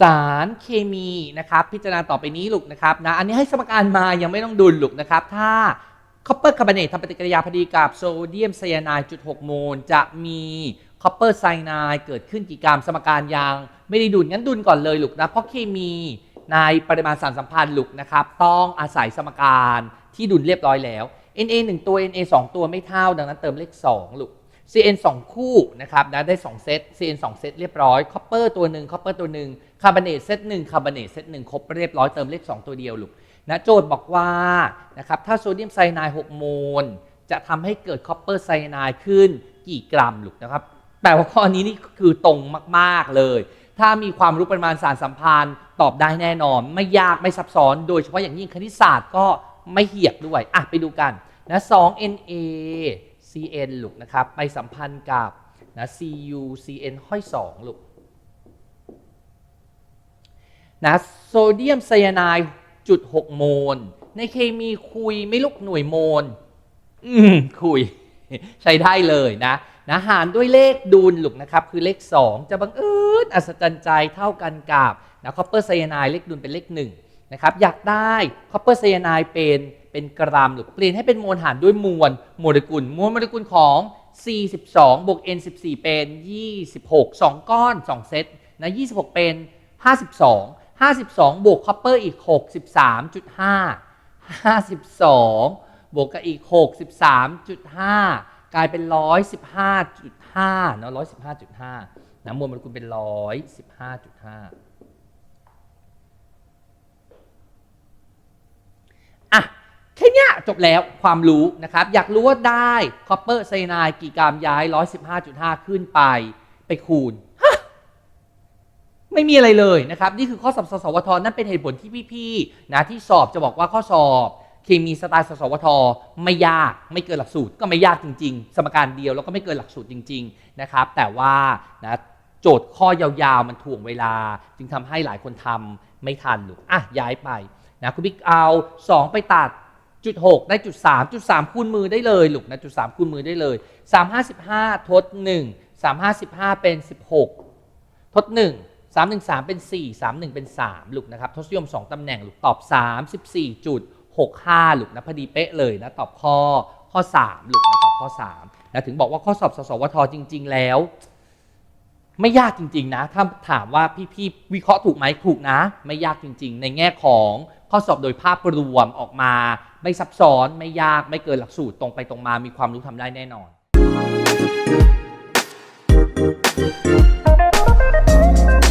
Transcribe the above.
สารเคมีนะครับ พิจารณาต่อไปนี้ลูกนะครับนะอันนี้ให้สมการมายังไม่ต้องดุลลูกนะครับ ถ้าคอปเปอร์คาร์บอเนตทำปฏิกิริยาพอดีกับโซเดียมไซยาไนด์จุด6โมล จะมีคอปเปอร์ไซยาไนด์เกิดขึ้นกี่กรัมสมการยังไม่ได้ดุลงั้นดุลก่อนเลยลูกนะเพราะเคมีในปริมาณสารสัมพันธ์ลูกนะครับ ต้องอาศัยสมการที่ดุลเรียบร้อยแล้ว Na 1 ตัว Na 2 ตัวไม่เท่า ดังนั้นเติมเลข 2 ลูก Cn 2 คู่นะครับนะได้ 2 เซต Cn 2 เซตเรียบร้อยคอปเปอร์ตัวหนึ่งคอปเปอร์ตัวหนึ่งคาร์บอเนตเซตหนึ่งคาร์บอเนตเซตหนึ่งครบเรียบร้อยเติมเลข 2 ตัวเดียวลูกนะโจทย์บอกว่านะครับถ้าโซเดียมไซยาไนด์6โมล จะทำให้เกิดคอปเปอร์ไซยาไนด์ขึ้นกี่กรัมลูกนะครับแต่ว่าข้อนี้นี่คือตรงมาก ๆ เลย ถ้ามีความรู้ปริมาณสารสัมพันธ์ตอบได้แน่นอน ไม่ยากไม่ซับซ้อน โดยเฉพาะอย่างยิ่งคณิตศาสตร์ก็ไม่เหียกด้วยอะไปดูกันนะ 2Na Cn ลูกนะครับ ไปสัมพันธ์กับนะ Cu Cn ห้อย2ลูกนะโซเดียมไซยาไนด์จุด6โมล ในเคมีคุยไม่ลูกหน่วยโมล อืม คุย ใช้ได้เลยนะนะหารด้วยเลขดุลลูกนะครับ คือเลข 2 จะบังเอิญอัศจรรย์ใจเท่ากันกับนะคอปเปอร์ไซยาไนด์เลขดุลเป็นเลข1นะครับอยากได้คอปเปอร์ไซยาไนด์เป็น เป็นกรัมหรือเปลี่ยนให้เป็นมวลหารด้วยมวลโมเลกุลมวลโมเลกุลของ 42 บวก n 14 เป็น 26 2 ก้อน 2 เซตนะ26 เป็น 52 52 บวกคอปเปอร์อีก 63.5 52 บวกกับอีก 63.5 กลายเป็น 115.5 เนาะ115.5นะมวลโมเลกุลเป็น 115.5 อะแค่เนี้ย จบแล้วความรู้นะครับ อยากรู้ว่าได้คอปเปอร์ไซยาไนกี่กรัมย้าย 115.5 ขึ้นไปไปคูณ ไม่มีอะไรเลยนะครับ นี่คือข้อสอบสสวทนั่นเป็นเหตุผลที่พี่ๆนะที่สอบจะบอกว่าข้อสอบเคมีสไตล์สสวท ไม่ยากไม่เกินหลักสูตรก็ไม่ยากจริง ๆ สมการเดียวแล้วก็ไม่เกินหลักสูตรจริง ๆนะครับ แต่ว่านะโจทย์ข้อยาวๆมันถ่วงเวลา จึงทำให้หลายคนทำไม่ทันหรืออะย้ายไปนะคุณบิ๊กเอา 2 ไปตัด จุดหกได้จุดสามจุดสามคูณมือได้เลยลูกนะจุดสามคูณมือได้เลยสามห้าสิบห้าทดหนึ่งสามห้าสิบห้าเป็นสิบหกทดหนึ่งสามหนึ่งสามเป็นสี่สามหนึ่งเป็นสามลูกนะครับทศนิยมสองตำแหน่งลูกตอบสามสิบสี่จุดหกห้าลูกนะพอดีเป๊ะเลยนะตอบข้อข้อสามลูกนะตอบข้อสามนะถึงบอกว่าข้อสอบสสวทจริง ๆ แล้ว ไม่ยากจริง ๆ นะ ถ้าถามว่าพี่ๆวิเคราะห์ถูกไหมถูกนะ ไม่ยากจริง ๆ ในแง่ของข้อสอบโดยภาพรวมออกมา ไม่ซับซ้อนไม่ยากไม่เกินหลักสูตรตรงไปตรงมามีความรู้ทำได้แน่นอน